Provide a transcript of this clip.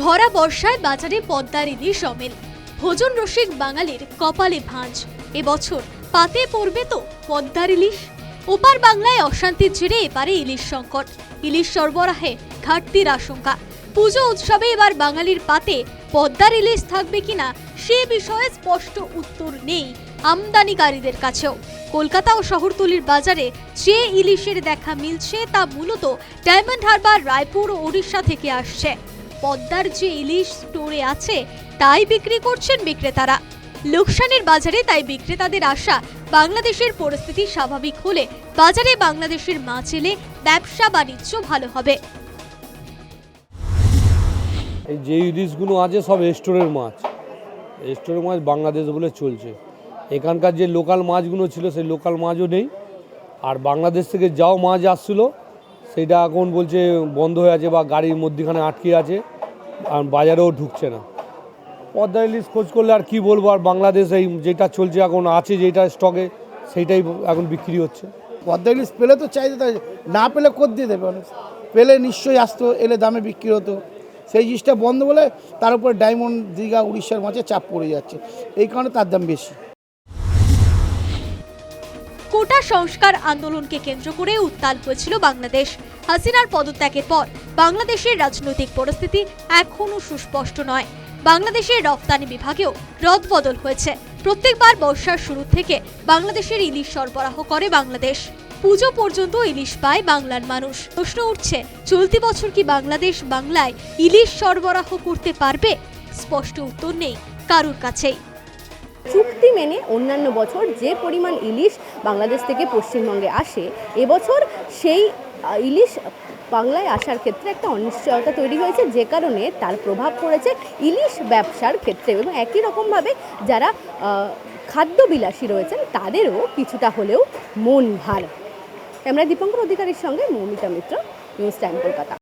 ভরা বর্ষায় বাজারে পদ্মার ইলিশ অমেল। ভোজন রসিক বাঙালির কপালে ভাঁজ। এবছর পাতে পড়বে তো পদ্মার ইলিশ। ওপার বাংলায় অশান্তির জেরে এবারে ইলিশ সংকট। ইলিশ সরবরাহে ঘাটতির আশঙ্কা। পুজো উৎসবে এবার বাঙালির পাতে পদ্মার ইলিশ থাকবে কিনা সে বিষয়ে স্পষ্ট উত্তর নেই আমদানিকারীদের কাছেও। কলকাতা ও শহরতলির বাজারে যে ইলিশের দেখা মিলছে তা মূলত ডায়মন্ড হারবার, রায়পুর ও ওড়িশা থেকে আসছে। পদ্মার যে ইলিশ স্টোরে আছে, তাই বিক্রি করছেন বিক্রেতারা। লোকসানের বাজারে তাই বিক্রেতাদের আশা, বাংলাদেশের পরিস্থিতি স্বাভাবিক হলে বাজারে বাংলাদেশের মাছ এলে ব্যবসা বাণিজ্য ভালো হবে। এই যে ইলিশগুলো আছে সব স্টোরের মাছ। স্টোরের মাছ বাংলাদেশ বলে চলছে। এখানকার যে লোকাল মাছগুলো ছিল, সেই লোকাল মাছও নেই। আর বাংলাদেশ থেকে যাও মাছ আসছিল, সেটা এখন বলছে বন্ধ হয়ে আছে বা গাড়ির মধ্যেখানে আটকে আছে। আর বাজারেও ঢুকছে না। পদ্মা ইলিশ খোঁজ করলে আর কি বলব আর বাংলাদেশ এই যেটা চলছে এখন আছে যেটা স্টকে সেইটাই এখন বিক্রি হচ্ছে। পদ্মা ইলিশ পেলে তো চাইতে তাই না পেলে কোদ দিয়ে দেবে মানুষ? পেলে নিশ্চয়ই আসতো এলে দামে বিক্রি হতো। সেই জিনিসটা বন্ধ বলে তার উপরে ডায়মন্ড দীঘা উড়িষ্যার মাঝে চাপ পড়ে যাচ্ছে। এই কারণে তার দাম বেশি। কোটা সংস্কার আন্দোলনকে কেন্দ্র করে উত্তাল হয়েছিল বাংলাদেশ। হাসিনার পদত্যাগের পর বাংলাদেশের রাজনৈতিক পরিস্থিতি এখনও সুস্পষ্ট নয়। বাংলাদেশের রপ্তানি বিভাগেও রদবদল হয়েছে। প্রত্যেকবার বর্ষার শুরু থেকে বাংলাদেশের ইলিশ সরবরাহ করে বাংলাদেশ। পুজো পর্যন্ত ইলিশ পায় বাংলার মানুষ। প্রশ্ন উঠছে, চলতি বছর কি বাংলাদেশ বাংলায় ইলিশ সরবরাহ করতে পারবে? স্পষ্ট উত্তর নেই, কারুর কাছেই। চুক্তি মেনে অন্যান্য বছর যে পরিমাণ ইলিশ বাংলাদেশ থেকে পশ্চিমবঙ্গে আসে, এবছর সেই ইলিশ বাংলায় আসার ক্ষেত্রে একটা অনিশ্চয়তা তৈরি হয়েছে, যে কারণে তার প্রভাব পড়েছে ইলিশ ব্যবসার ক্ষেত্রে। এবং একই রকমভাবে যারা খাদ্য খাদ্যবিলাসী রয়েছেন, তাদেরও কিছুটা হলেও মন ভার। আমরা দীপঙ্কর অধিকারীর সঙ্গে মৌমিতা মিত্র, নিউজ টাইম কলকাতা।